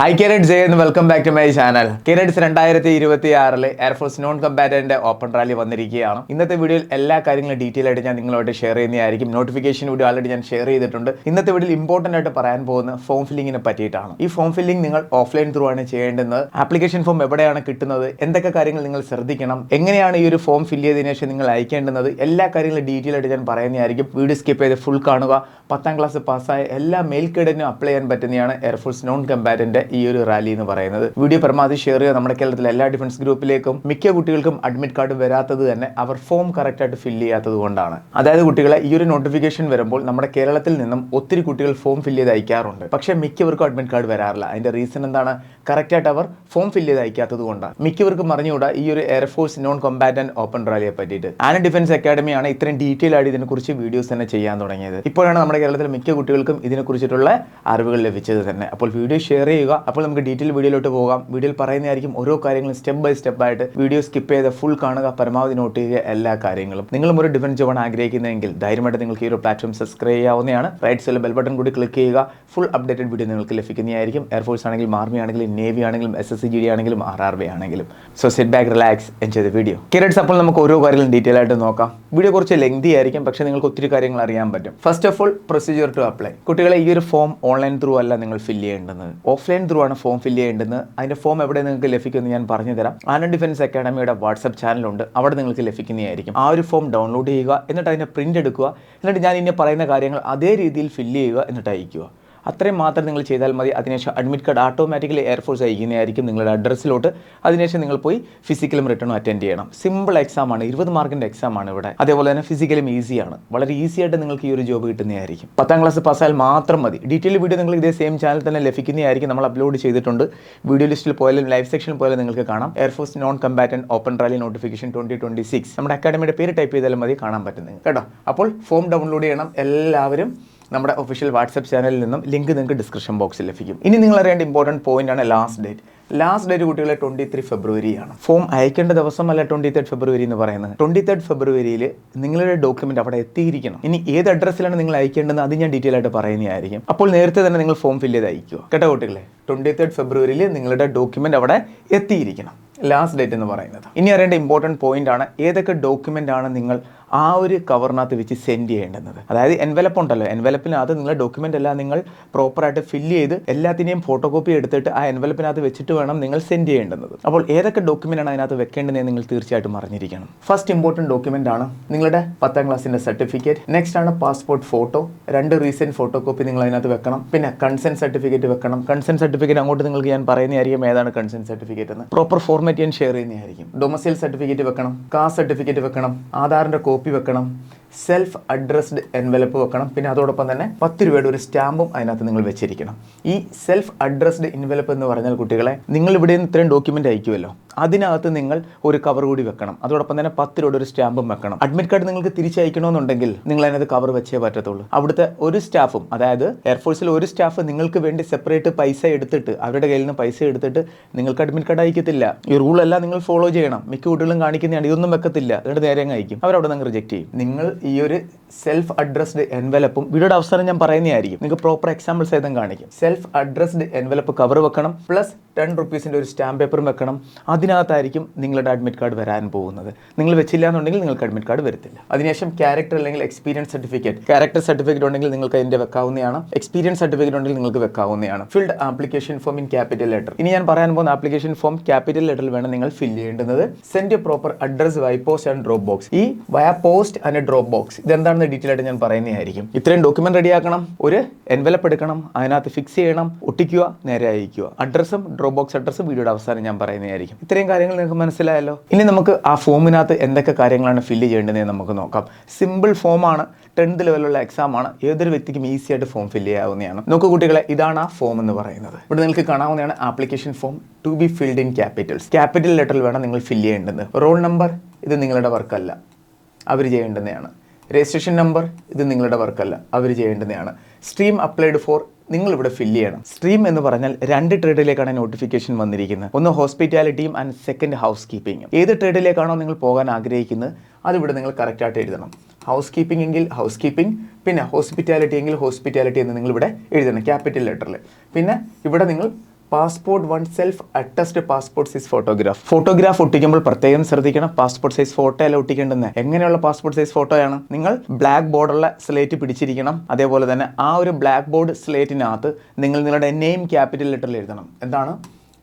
High carat ജയ് എന്ന് welcome back to my channel carats രണ്ടായിരത്തി ഇരുപത്തി ആറിൽ എയർഫോഴ്സ് നോൺ കമ്പാറ്റന്റെ ഓപ്പൺ റാലി വന്നിരിക്കുകയാണ്. ഇന്നത്തെ വീഡിയോയിൽ എല്ലാ കാര്യങ്ങളും ഡീറ്റെയിൽ ആയിട്ട് ഞാൻ നിങ്ങളോട് ഷെയർ ചെയ്യുന്നതായിരിക്കും. നോട്ടിഫിക്കേഷൻ വീഡിയോ ആൾറെഡി ഞാൻ ഷെയർ ചെയ്തിട്ടുണ്ട്. ഇന്നത്തെ വീഡിയോയിൽ ഇമ്പോർട്ടന്റ് ആയിട്ട് പറയാൻ പോകുന്ന ഫോം ഫില്ലിങ്ങിനെ പറ്റിയിട്ടാണ്. ഈ ഫോം ഫില്ലിംഗ് നിങ്ങൾ ഓഫ്ലൈൻ ത്രൂ ആണ് ചെയ്യേണ്ടത് ആപ്ലിക്കേഷൻ ഫോം എവിടെയാണ് കിട്ടുന്നത്? എന്തൊക്കെ കാര്യങ്ങൾ നിങ്ങൾ ശ്രദ്ധിക്കണം? എങ്ങനെയാണ് ഈ ഒരു ഫോം ഫില്ല് ചെയ്തതിനു ശേഷം നിങ്ങൾ അയക്കേണ്ടുന്നത്? എല്ലാ കാര്യങ്ങളും ഡീറ്റെയിൽ ആയിട്ട് ഞാൻ പറയുന്നതായിരിക്കും. വീഡിയോ സ്കിപ്പ് ചെയ്ത് ഫുൾ കാണുക. പത്താം ക്ലാസ് പാസ്സായ എല്ലാ മെയിൽ കേഡിനും അപ്ലൈ ചെയ്യാൻ പറ്റുന്നതാണ് എയർഫോഴ്സ് നോൺ കമ്പാറ്റന്റ് ഈ ഒരു റാലി എന്ന് പറയുന്നത്. വീഡിയോ പരമാവധി ഷെയർ ചെയ്യുക. നമ്മുടെ കേരളത്തിലെ എല്ലാ ഡിഫൻസ് ഗ്രൂപ്പിലേക്കും മിക്ക കുട്ടികൾക്കും അഡ്മിറ്റ് കാർഡ് വരാത്തത് തന്നെ അവർ ഫോം കറക്റ്റായിട്ട് ഫില്ല് ചെയ്യാത്തത് കൊണ്ടാണ്. അതായത് കുട്ടികളെ ഈ ഒരു നോട്ടിഫിക്കേഷൻ വരുമ്പോൾ നമ്മുടെ കേരളത്തിൽ നിന്നും ഒത്തിരി കുട്ടികൾ ഫോം ഫില്ല് ചെയ്ത് അയക്കാറുണ്ട്. പക്ഷേ മിക്കവർക്കും അഡ്മിറ്റ് കാർഡ് വരാറില്ല. അതിന്റെ റീസൺ എന്താണ്? കറക്റ്റായിട്ട് അവർ ഫോം ഫില്ല് ചെയ്ത് അയക്കാത്തത് കൊണ്ടാണ്. മിക്കവർക്കും അറിഞ്ഞുകൂടാ ഈ ഒരു എയർഫോഴ്സ് നോൺ കോമ്പാറ്റന്റ് ഓപ്പൺ റാലിയെ പറ്റിയിട്ട്. ആന ഡിഫൻസ് അക്കാഡമിയാണ് ഇത്രയും ഡീറ്റെയിൽ ആയിട്ട് ഇതിനെക്കുറിച്ച് വീഡിയോസ് തന്നെ ചെയ്യാൻ തുടങ്ങിയത്. ഇപ്പോഴാണ് നമ്മുടെ കേരളത്തിലെ മിക്ക കുട്ടികൾക്കും ഇതിനെക്കുറിച്ചിട്ടുള്ള അറിവുകൾ ലഭിച്ചത് തന്നെ. അപ്പോൾ വീഡിയോ ഷെയർ ചെയ്യുക. അപ്പോൾ നമുക്ക് ഡീറ്റെയിൽ വീഡിയോയിലോട്ട് പോകാം. വീഡിയോയിൽ പറയുന്നതായിരിക്കും ഓരോ കാര്യങ്ങളും സ്റ്റെപ്പ് ബൈ സ്റ്റെപ്പ് ആയിട്ട് വീഡിയോ സ്കിപ്പ് ചെയ്ത് ഫുൾ കാണുക പരമാവധി നോട്ട് ചെയ്യുക എല്ലാ കാര്യങ്ങളും. നിങ്ങളും ഒരു ഡിഫൻസ് ജോൺ ആഗ്രഹിക്കുന്നതെങ്കിൽ ധൈര്യമായിട്ട് നിങ്ങൾക്ക് ഈ ഒരു പ്ലാറ്റ്ഫോം സബ്സ്ക്രൈബ് ചെയ്യാവുന്നതാണ്. റൈറ്റ് സൈഡിൽ ബെൽ ബട്ടൺ കൂടി ക്ലിക്ക് ചെയ്യുക. ഫുൾ അപ്ഡേറ്റഡ് വീഡിയോ നിങ്ങൾക്ക് ലഭിക്കുന്നതായിരിക്കും. എയർഫോഴ്സ് ആണെങ്കിലും ആർമി ആണെങ്കിലും നേവി ആണെങ്കിലും S S C G D ആണെങ്കിലും ആർ ആർ ബി ആണെങ്കിലും. So set back relax enjoy the video carats അപ്പോൾ നമുക്ക് ഓരോ കാര്യങ്ങളും ഡീറ്റെയിൽ ആയിട്ട് നോക്കാം. വീഡിയോ കുറച്ച് ലെങ്തി ആയിരിക്കും പക്ഷേ നിങ്ങൾക്ക് ഒത്തിരി കാര്യങ്ങൾ അറിയാൻ പറ്റും. First of all procedure to apply കുട്ടികളെ ഈ ഒരു ഫോം ഓൺലൈൻ ത്രൂ അല്ല നിങ്ങൾ ഫില്ല് ചെയ്യേണ്ടത്. ഓഫ്ലൈൻ ത്രൂ ആണ് ഫോം ഫില്ല് ചെയ്യേണ്ടത്. അതിന്റെ ഫോം എവിടെ നിങ്ങൾക്ക് ലഭിക്കുമെന്ന് ഞാൻ പറഞ്ഞു തരാം ആനൻ ഡിഫൻസ് അക്കാഡമിയുടെ വാട്സ്ആപ്പ് ചാനലുണ്ട് അവിടെ നിങ്ങൾക്ക് ലഭിക്കുന്നതായിരിക്കും. ആ ഒരു ഫോം ഡൗൺലോഡ് ചെയ്യുക എന്നിട്ട് അതിനെ പ്രിന്റ് എടുക്കുക. എന്നിട്ട് ഞാൻ ഇനി പറയുന്ന കാര്യങ്ങൾ അതേ രീതിയിൽ ഫില്ല് ചെയ്യുക എന്നിട്ട് അയക്കുക അത്രയും മാത്രം നിങ്ങൾ ചെയ്താൽ മതി. അതിനുശേഷം admit card automatically air force അയക്കുന്നതായിരിക്കും നിങ്ങളുടെ അഡ്രസ്സിലോട്ട് അതിനുശേഷം നിങ്ങൾ പോയി ഫിസിക്കലും റിട്ടേണും അറ്റൻഡ് ചെയ്യണം. സിമ്പിൾ എക്സാം ആണ്. ഇരുപത് മാർക്കിന്റെ എക്സാം ആണ് ഇവിടെ. അതേപോലെ തന്നെ ഫിസിക്കലും ഈസിയാണ് വളരെ ഈസി ആയിട്ട് നിങ്ങൾക്ക് ഈ ഒരു ജോബ് കിട്ടുന്നതായിരിക്കും. പത്താം ക്ലാസ് പാസ്സായാൽ മാത്രം മതി. ഡീറ്റെയിൽ വീഡിയോ നിങ്ങൾ ഇതേ സെയിം ചാനൽ തന്നെ ലഭിക്കുന്നതായിരിക്കും നമ്മൾ അപ്ലോഡ് ചെയ്തിട്ടുണ്ട്. വീഡിയോ ലിസ്റ്റിൽ പോയാലും ലൈവ് സെക്ഷനിൽ പോയാലും നിങ്ങൾക്ക് കാണാം. Air force non combatant open rally notification twenty twenty six നമ്മുടെ അക്കാഡമിയുടെ പേര് ടൈപ്പ് ചെയ്താലും മതി. കാണാൻ പറ്റുന്നത് കേട്ടോ? അപ്പോൾ ഫോം ഡൗൺലോഡ് ചെയ്യണം. എല്ലാവരും നമ്മുടെ ഒഫീഷ്യൽ വാട്സപ്പ് ചാനലിൽ നിന്നും ലിങ്ക് നിങ്ങൾക്ക് ഡിസ്ക്രിപ്ഷൻ ബോക്സിൽ ലഭിക്കും. ഇനി നിങ്ങൾ അറിയേണ്ട ഇമ്പോർട്ടന്റ് പോയിന്റ് ആണ് ലാസ്റ്റ് ഡേറ്റ് ലാസ്റ്റ് ഡേറ്റ് കുട്ടികളെ ട്വന്റി ത്രീ ഫെബ്രുവരിയാണ് ഫോം അയക്കേണ്ട ദിവസമല്ല ട്വന്റി തേർഡ് ഫെബ്രുവരി എന്ന് പറയുന്നത്. ട്വന്റി തേർഡ് ഫെബ്രുവരിയിൽ നിങ്ങളുടെ ഡോക്യുമെന്റ് അവിടെ എത്തിയിരിക്കണം. ഇനി ഏത് അഡ്രസ്സിലാണ് നിങ്ങൾ അയക്കേണ്ടത് അത് ഞാൻ ഡീറ്റെയിൽ ആയിട്ട് പറയുന്നതായിരിക്കും. അപ്പോൾ നേരത്തെ തന്നെ നിങ്ങൾ ഫോം ഫില്ല് ചെയ്ത് അയക്കുക. കേട്ടോ കുട്ടികളെ? ട്വന്റി തേർഡ് ഫെബ്രുവരിയിൽ നിങ്ങളുടെ ഡോക്യുമെന്റ് അവിടെ എത്തിയിരിക്കണം. ലാസ്റ്റ് ഡേറ്റ് എന്ന് പറയുന്നത്. ഇനി അറിയേണ്ട ഇമ്പോർട്ടന്റ് പോയിന്റ് ആണ് ഏതൊക്കെ ഡോക്യുമെന്റ് ആണ് നിങ്ങൾ ആ ഒരു കവറിനകത്ത് വെച്ച് സെൻഡ് ചെയ്യേണ്ടത് അതായത് എൻവലപ്പ് ഉണ്ടല്ലോ എൻവലപ്പിനകത്ത് നിങ്ങൾ ഡോക്യുമെന്റ് എല്ലാം നിങ്ങൾ പ്രോപ്പറായിട്ട് ഫില്ല് ചെയ്ത് എല്ലാത്തിനെയും ഫോട്ടോ കോപ്പി എടുത്തിട്ട് ആ എൻവലപ്പിനകത്ത് വെച്ചിട്ട് വേണം നിങ്ങൾ സെൻഡ് ചെയ്യേണ്ടത് അപ്പോൾ ഏതൊക്കെ ഡോക്യുമെന്റ് ആണ് അതിനകത്ത് വെക്കേണ്ടതെന്ന് നിങ്ങൾ തീർച്ചയായിട്ടും അറിഞ്ഞിരിക്കണം. ഫസ്റ്റ് ഇമ്പോർട്ടന്റ് ഡോക്യുമെന്റ് ആണ് നിങ്ങളുടെ പത്താം ക്ലാസ്സിന്റെ സർട്ടിഫിക്കറ്റ് നെക്സ്റ്റ് ആണ് പാസ്പോർട്ട് ഫോട്ടോ രണ്ട് റീസെന്റ് ഫോട്ടോ കോപ്പി നിങ്ങൾ അതിനകത്ത് വെക്കണം. പിന്നെ കൺസെന്റ് സർട്ടിഫിക്കറ്റ് വെക്കണം. കൺസെന്റ് സർട്ടിഫിക്കറ്റ് അങ്ങോട്ട് നിങ്ങൾക്ക് ഞാൻ പറയുന്നതായിരിക്കും ഏതാണ് കൺസെന്റ് സർട്ടിഫിക്കറ്റ് എന്ന്? പ്രോപ്പർ ഫോർമാറ്റ് ഞാൻ ഷെയർ ചെയ്യുന്നതായിരിക്കും. ഡൊമസൈൽ സർട്ടിഫിക്കറ്റ് വെക്കണം കാസ്റ്റ് സർട്ടിഫിക്കറ്റ് വെക്കണം ആധാറിന്റെ കോപ്പി വെക്കണം സെൽഫ് അഡ്രസ്ഡ് എൻവലപ്പ് വെക്കണം. പിന്നെ അതോടൊപ്പം തന്നെ പത്ത് രൂപയുടെ ഒരു സ്റ്റാമ്പും അതിനകത്ത് നിങ്ങൾ വെച്ചിരിക്കണം. ഈ സെൽഫ് അഡ്രസ്ഡ് എൻവലപ്പ് എന്ന് പറഞ്ഞാൽ കുട്ടികളെ നിങ്ങൾ ഇവിടെ നിന്ന് ഇത്രയും ഡോക്യുമെന്റ് അയക്കുമല്ലോ അതിനകത്ത് നിങ്ങൾ ഒരു കവർ കൂടി വെക്കണം. അതോടൊപ്പം തന്നെ പത്ത് രൂപയുടെ ഒരു സ്റ്റാമ്പും വെക്കണം. അഡ്മിറ്റ് കാർഡ് നിങ്ങൾക്ക് തിരിച്ചയക്കണമെന്നുണ്ടെങ്കിൽ നിങ്ങൾ അതിനകത്ത് കവർ വെച്ചേ പറ്റത്തുള്ളൂ. അവിടുത്തെ ഒരു സ്റ്റാഫും അതായത് എയർഫോഴ്സിൽ ഒരു സ്റ്റാഫ് നിങ്ങൾക്ക് വേണ്ടി സെപ്പറേറ്റ് പൈസ എടുത്തിട്ട് അവരുടെ കയ്യിൽ നിന്ന് പൈസ എടുത്തിട്ട് നിങ്ങൾക്ക് അഡ്മിറ്റ് കാർഡ് അയക്കത്തില്ല. ഈ റൂൾ എല്ലാം നിങ്ങൾ ഫോളോ ചെയ്യണം. മിക്ക കുട്ടികളും കാണിക്കുന്നതാണ് ഇതൊന്നും വെക്കത്തില്ല. എന്നിട്ട് നേരെ അയക്കും. അവരവിടെ നിന്ന് റിജക്ട് ചെയ്യും. നിങ്ങൾ ഈ ഒരു സെൽഫ് അഡ്രസ്ഡ് എൻവലപ്പും വീഡിയോയുടെ അവസരം ഞാൻ പറയുന്നതായിരിക്കും. നിങ്ങൾക്ക് പ്രോപ്പർ എക്സാമ്പിൾ സഹിതം കാണിക്കും. സെൽഫ് അഡ്രസ്ഡ് എൻവലപ്പ് കവർ വെക്കണം പ്ലസ് ടെൻ റുപ്പീസിന്റെ ഒരു സ്റ്റാമ്പ് പേപ്പറും വെക്കണം. അതിനകത്തായിരിക്കും നിങ്ങളുടെ അഡ്മിറ്റ് കാർഡ് വരാൻ പോകുന്നത്. നിങ്ങൾ വെച്ചില്ല എന്നുണ്ടെങ്കിൽ നിങ്ങൾക്ക് അഡ്മിറ്റ് കാർഡ് വരത്തില്ല. അതിനുശേഷം ക്യാരക്ടർ അല്ലെങ്കിൽ എക്സ്പീരിയൻസ് സർട്ടിഫിക്കറ്റ് ക്യാരക്ടർ സർട്ടിഫിക്കറ്റ് ഉണ്ടെങ്കിൽ നിങ്ങൾക്ക് അതിന്റെ വെക്കാവുന്നതാണ്. എക്സ്പീരിയൻസ് സർട്ടിഫിക്കറ്റ് ഉണ്ടെങ്കിൽ നിങ്ങൾക്ക് വെക്കാവുന്നതാണ്. Filled application form in capital letter ഇനി ഞാൻ പറയാൻ പോകുന്ന ആപ്ലിക്കേഷൻ ഫോം ക്യാപിറ്റൽ ലെറ്ററിൽ വേണം നിങ്ങൾ ഫിൽ ചെയ്യേണ്ടത്. Send proper address via post and drop box ഈ via post and drop box ഇതെന്താണെന്ന് ഡീറ്റെയിൽ ആയിട്ട് ഞാൻ പറയുന്നതായിരിക്കും. ഇത്രയും ഡോക്യുമെന്റ് റെഡിയാക്കണം ഒരു എൻവലപ്പ് എടുക്കണം. അതിനകത്ത് ഫിക്സ് ചെയ്യണം. ഒട്ടിക്കുക. നേരെ അയക്കുക അഡ്രസ്സും ഡ്രോപ്പ് ബോക്സ് അഡ്രസ്സും വീഡിയോയുടെ അവസാനം ഞാൻ പറയുന്നതായിരിക്കും. ഇത്രയും കാര്യങ്ങൾ നിങ്ങൾക്ക് മനസ്സിലായല്ലോ? ഇനി നമുക്ക് ആ ഫോമിനകത്ത് എന്തൊക്കെ കാര്യങ്ങളാണ് ഫില്ല് ചെയ്യേണ്ടതെന്ന് നമുക്ക് നോക്കാം. സിമ്പിൾ ഫോമാണ് ടെൻത്ത് ലെവലുള്ള എക്സാം ആണ്. ഏതൊരു വ്യക്തിക്കും ഈസി ആയിട്ട് ഫോം ഫില്ല് ചെയ്യാവുന്നതാണ്. നോക്കൂ കുട്ടികളെ ഇതാണ് ആ ഫോം എന്ന് പറയുന്നത്. ഇവിടെ നിങ്ങൾക്ക് കാണാവുന്നതാണ് application form to be filled in capitals capital ലെറ്ററിൽ വേണം നിങ്ങൾ ഫില്ല് ചെയ്യേണ്ടത്. റോൾ നമ്പർ ഇത് നിങ്ങളുടെ വർക്കല്ല അവർ ചെയ്യേണ്ടതാണ്. രജിസ്ട്രേഷൻ നമ്പർ ഇത് നിങ്ങളുടെ വർക്കല്ല അവർ ചെയ്യേണ്ടതാണ്. സ്ട്രീം അപ്ലൈഡ് ഫോർ നിങ്ങൾ ഇവിടെ ഫില്ല് ചെയ്യണം. സ്ട്രീം എന്ന് പറഞ്ഞാൽ രണ്ട് ട്രേഡിലേക്കാണ് നോട്ടിഫിക്കേഷൻ വന്നിരിക്കുന്നത്. ഒന്ന് ഹോസ്പിറ്റാലിറ്റിയും ആൻഡ് സെക്കൻഡ് ഹൗസ് കീപ്പിംഗും ഏത് ട്രേഡിലേക്കാണോ നിങ്ങൾ പോകാൻ ആഗ്രഹിക്കുന്നത് അതിവിടെ നിങ്ങൾ കറക്റ്റായിട്ട് എഴുതണം. ഹൗസ് കീപ്പിംഗ് എങ്കിൽ ഹൗസ് കീപ്പിംഗ് പിന്നെ ഹോസ്പിറ്റാലിറ്റി എങ്കിൽ ഹോസ്പിറ്റാലിറ്റി എന്ന് നിങ്ങൾ ഇവിടെ എഴുതണം ക്യാപിറ്റൽ ലെറ്ററിൽ പിന്നെ ഇവിടെ നിങ്ങൾ passport one self attest passport size photograph photograph ഒട്ടിക്കുമ്പോൾ പ്രത്യേകം ശ്രദ്ധിക്കണം പാസ്പോർട്ട് സൈസ് ഫോട്ടോ അല്ല ഒട്ടിക്കേണ്ടത് എങ്ങനെയുള്ള പാസ്പോർട്ട് സൈസ് ഫോട്ടോയാണ് നിങ്ങൾ ബ്ലാക്ക് ബോർഡുള്ള സ്ലേറ്റ് പിടിച്ചിരിക്കണം. അതേപോലെ തന്നെ ആ ഒരു ബ്ലാക്ക് ബോർഡ് സ്ലേറ്റിനകത്ത് നിങ്ങൾ നിങ്ങളുടെ നെയിം ക്യാപിറ്റൽ ലെറ്ററിൽ എഴുതണം. എന്താണ്?